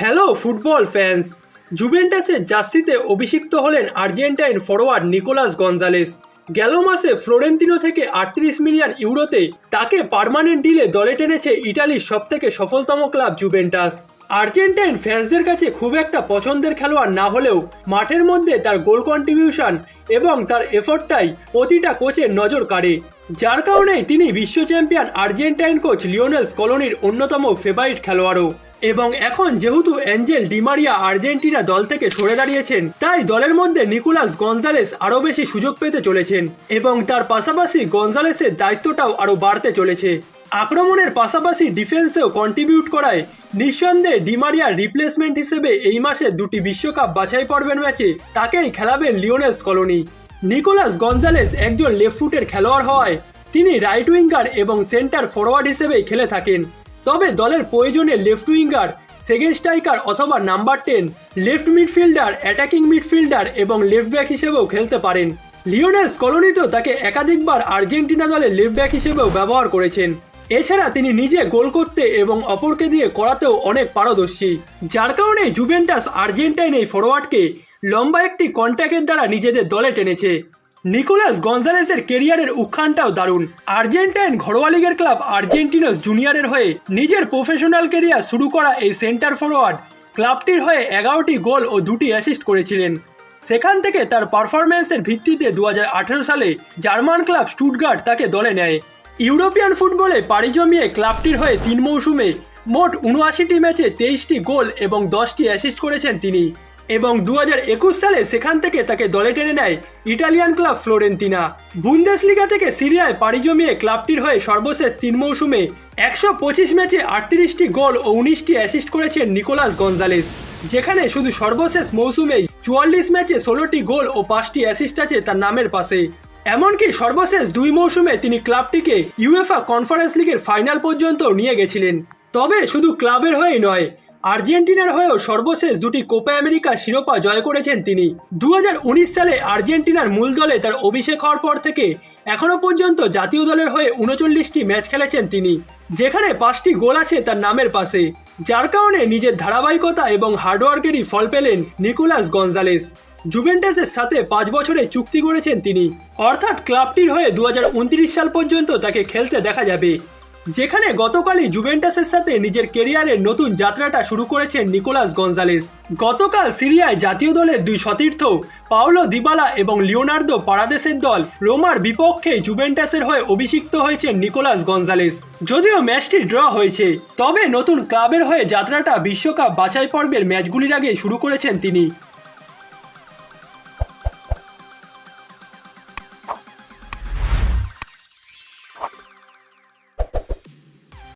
Hello football fans. জুভেন্টাসের জার্সিতে অভিষিক্ত হলেন আর্জেন্টাইন ফরোয়ার্ড নিকোলাস গঞ্জালেস গেল মাসে ফ্লোরেন্তিনো থেকে আটত্রিশ মিলিয়ন ইউরোতে তাকে পারমানেন্ট ডিলে দলে টেনেছে ইটালির সবথেকে সফলতম ক্লাব জুভেন্টাস। আর্জেন্টাইন ফ্যান্সদের কাছে খুব একটা পছন্দের খেলোয়াড় না হলেও মাঠের মধ্যে তার গোল কন্ট্রিবিউশন এবং তার এফোর্টটাই প্রতিটা কোচের নজর কাড়ে। যার কারণেই তিনি বিশ্ব চ্যাম্পিয়ন আর্জেন্টাইন কোচ লিওনেল স্কলোনির অন্যতম ফেভারিট খেলোয়াড়ও। এবং এখন যেহেতু অ্যাঞ্জেল ডিমারিয়া আর্জেন্টিনা দল থেকে সরে দাঁড়িয়েছেন, তাই দলের মধ্যে নিকোলাস গঞ্জালেস আরও বেশি সুযোগ পেতে চলেছেন এবং তার পাশাপাশি গঞ্জালেসের দায়িত্বটাও আরও বাড়তে চলেছে। আক্রমণের পাশাপাশি ডিফেন্সেও কন্ট্রিবিউট করায় নিঃসন্দেহে ডিমারিয়ার রিপ্লেসমেন্ট হিসেবে এই মাসে দুটি বিশ্বকাপ বাছাই পর্বের ম্যাচে তাকেই খেলাবেন লিওনেল কলোনি নিকোলাস গঞ্জালেস একজন লেফট ফুটের খেলোয়াড় হওয়ায় তিনি রাইট উইঙ্গার এবং সেন্টার ফরওয়ার্ড হিসেবেই খেলে থাকেন। তবে দলের প্রয়োজনে লেফট উইঙ্গার সেকেন্ড স্ট্রাইকার অথবা number ten left midfielder attacking midfielder এবং লেফট ব্যাক হিসেবেও খেলতে পারেন। লিওনেল স্কলোনি তো তাকে একাধিকবার আর্জেন্টিনা দলে লেফট ব্যাক হিসেবেও ব্যবহার করেছেন। এছাড়া তিনি নিজে গোল করতে এবং অপরকে দিয়ে করাতেও অনেক পারদর্শী। যার কারণে জুভেন্টাস আর্জেন্টাইন এই ফরওয়ার্ডকে লম্বা একটি কন্ট্যাক্টের দ্বারা নিজেদের দলে টেনেছে। নিকোলাস গঞ্জালেসের কেরিয়ারের উত্থানটাও দারুণ। আর্জেন্টাইন ঘরোয়া লিগের ক্লাব আর্জেন্টিনাস জুনিয়রের হয়ে নিজের প্রফেশনাল কেরিয়ার শুরু করা এই সেন্টার ফরওয়ার্ড ক্লাবটির হয়ে এগারোটি গোল ও দুটি অ্যাসিস্ট করেছিলেন। সেখান থেকে তার পারফরম্যান্সের ভিত্তিতে দু হাজার আঠেরো সালে জার্মান ক্লাব স্টুটগার্ট তাকে দলে নেয়। ইউরোপিয়ান ফুটবলে পাড়ি জমিয়ে ক্লাবটির হয়ে তিন মৌসুমে মোট উনআশিটি ম্যাচে তেইশটি গোল এবং দশটি অ্যাসিস্ট করেছেন তিনি। এবং দু একুশ সালে সেখান থেকে তাকে দলে টেনে নেয় ইটালিয়ান ক্লাব ফ্লোরেন্তিনা। বুন্দেসলিগা থেকে সিরিয়ায় পাড়ি জমিয়ে ক্লাবটির হয়ে সর্বশেষ তিন মৌসুমে একশো পঁচিশ ম্যাচে আটত্রিশটি গোল ও উনিশটি অ্যাসিস্ট করেছেন নিকোলাস গঞ্জালেস যেখানে শুধু সর্বশেষ মৌসুমেই চুয়াল্লিশ ম্যাচে ষোলোটি গোল ও পাঁচটি অ্যাসিস্ট আছে তার নামের পাশে। এমনকি সর্বশেষ দুই মৌসুমে তিনি ক্লাবটিকে ইউএফা কনফারেন্স লিগের ফাইনাল পর্যন্ত নিয়ে গেছিলেন। তবে শুধু ক্লাবের হয়েই নয়, আর্জেন্টিনার হয়েও সর্বশেষ দুটি কোপা আমেরিকা শিরোপা জয় করেছেন তিনি। দু হাজার উনিশ সালে আর্জেন্টিনার মূল দলে তার অভিষেক হওয়ার পর থেকে এখনও পর্যন্ত জাতীয় দলের হয়ে উনচল্লিশটি ম্যাচ খেলেছেন তিনি, যেখানে পাঁচটি গোল আছে তার নামের পাশে, যার কারণে নিজের ধারাবাহিকতা এবং হার্ডওয়ার্কেরই ফল পেলেন নিকোলাস গঞ্জালেস জুভেন্টাসের সাথে পাঁচ বছরে চুক্তি করেছেন তিনি। অর্থাৎ ক্লাবটির হয়ে দু হাজার উনত্রিশ সাল পর্যন্ত তাকে খেলতে দেখা যাবে। যেখানে গতকালই জুভেন্টাসের সাথে নিজের কেরিয়ারের নতুন যাত্রাটা শুরু করেছেন নিকোলাস গঞ্জালেস গতকাল সিরিয়ায় জাতীয় দলের দুই সতীর্থ পাওলো দিবালা এবং লিওনার্দো পারাদেশের দল রোমার বিপক্ষে জুভেন্টাসের হয়ে অভিষিক্ত হয়েছেন নিকোলাস গঞ্জালেস যদিও ম্যাচটি ড্র হয়েছে, তবে নতুন ক্লাবের হয়ে যাত্রাটা বিশ্বকাপ বাছাই পর্বের ম্যাচগুলির আগে শুরু করেছেন তিনি।